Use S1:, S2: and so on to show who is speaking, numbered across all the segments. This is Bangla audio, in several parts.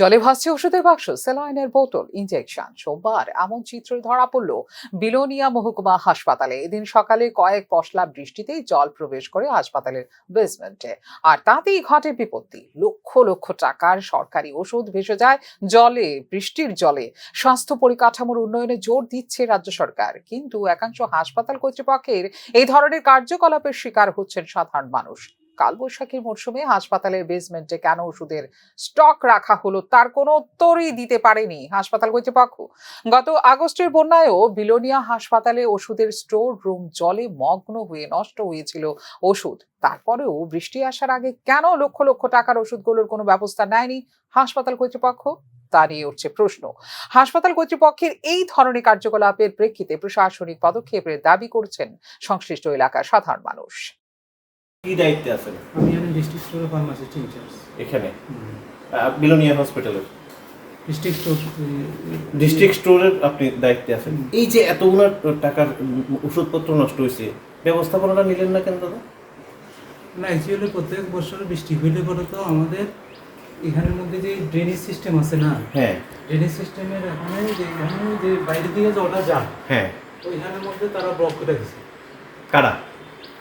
S1: জলে ভাসছে ওষুধের বাক্স, স্যালাইনের বোতল ইনজেকশন সোমবার এমন চিত্র ধরা পড়ল বিলোনিয়া মহকুমা হাসপাতালে। এদিন সকালে কয়েক পশলা বৃষ্টিতেই জল প্রবেশ করে হাসপাতালের বেসমেন্টে। আর তাতেই ঘটে বিপত্তি। লক্ষ লক্ষ টাকার সরকারি ওষুধ ভেসে যায় জলে, বৃষ্টির জলে। স্বাস্থ্য পরিকাঠামোর উন্নয়নে জোর দিচ্ছে রাজ্য সরকার। কিন্তু একাংশ হাসপাতাল কর্তৃপক্ষের এই ধরনের কার্যকলাপের শিকার হচ্ছেন সাধারণ মানুষ। কালবৈশাখীর মরশুমে হাসপাতালের বেসমেন্টে কেন ওষুধের স্টক রাখা হলো তার কোনো উত্তরই দিতে পারেনি হাসপাতাল কর্তৃপক্ষ। গত আগস্টের বন্যায়ও বিলোনিয়া হাসপাতালে ওষুধের স্টোর রুম জলে মগ্ন হয়ে নষ্ট হয়েছিল ওষুধ। তারপরেও বৃষ্টি আসার আগে কেন লক্ষ লক্ষ টাকার ওষুধগুলোর কোনো ব্যবস্থা নেয়নি হাসপাতাল কর্তৃপক্ষ? নিয়ে উঠছে প্রশ্ন। হাসপাতাল কর্তৃপক্ষের এই ধরনের কার্যকলাপের প্রেক্ষিতে প্রশাসনিক পদক্ষেপের দাবি করছেন সংশ্লিষ্ট এলাকার সাধারণ মানুষ।
S2: কি দায়িত্বে আছেন?
S3: আমি এখানে ডিস্ট্রিক্ট স্টোরে ফার্মাসিস্ট ইনচার্জ
S2: এখানে? বিলোনিয়া হসপিটালের।
S3: ডিস্ট্রিক্ট স্টোর
S2: ডিস্ট্রিক্ট স্টোরের আপনি দায়িত্বে আছেন। এই যে এতগুলো টাকার ওষুধপত্র নষ্ট হয়েছে ব্যবস্থাপনাটা নিলেন না কেন দাদা?
S3: না অ্যাকচুয়ালি প্রত্যেক বছর বৃষ্টি হইলে পরে তো আমাদের এখানের মধ্যে যে ড্রেনেজ সিস্টেম আছে না
S2: হ্যাঁ।
S3: ড্রেনেজ সিস্টেমের এখানে যে এখানে যে বাইরে দিকে জলটা যায়
S2: হ্যাঁ।
S3: তো এখানের মধ্যে তারা ব্লক করে দিছে।
S2: কারা?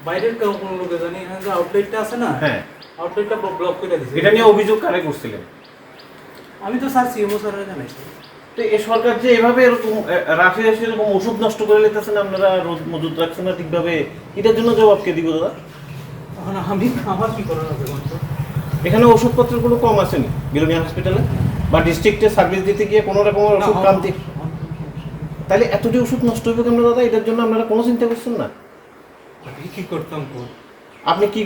S3: বাইরের কেউ কোনো লোকে জানি এখানে যে আউটলেটটা আছে না
S2: হ্যাঁ।
S3: আউটলেটটা ব্লক করে দিছে।
S2: এটা নিয়ে অভিযোগ কারে করছিলেন?
S3: আমি তো স্যার সিএমও স্যারের জানাইছি।
S2: তো এ সরকার যে এভাবে এরকম রাশি রাশি এরকম ওষুধ নষ্ট করে লেতেছেন আপনারা রোজ মজুদ রাখছেন না ঠিকভাবে? এটার জন্য জবাব কে দিব দাদা?
S3: আমি আমার কি করার বলতো
S2: এখানে ওষুধপত্রগুলো কম আসেনি বিলোনিয়া হসপিটালে বা ডিস্ট্রিক্টে সার্ভিস দিতে গিয়ে কোনো রকমের ওষুধ ক্রান্তি তাহলে এতটি ওষুধ নষ্ট হবে কেন দাদা? এটার জন্য আপনারা কোনো চিন্তা করছেন না?
S3: আমি কি করতাম কোন
S2: আপনি কি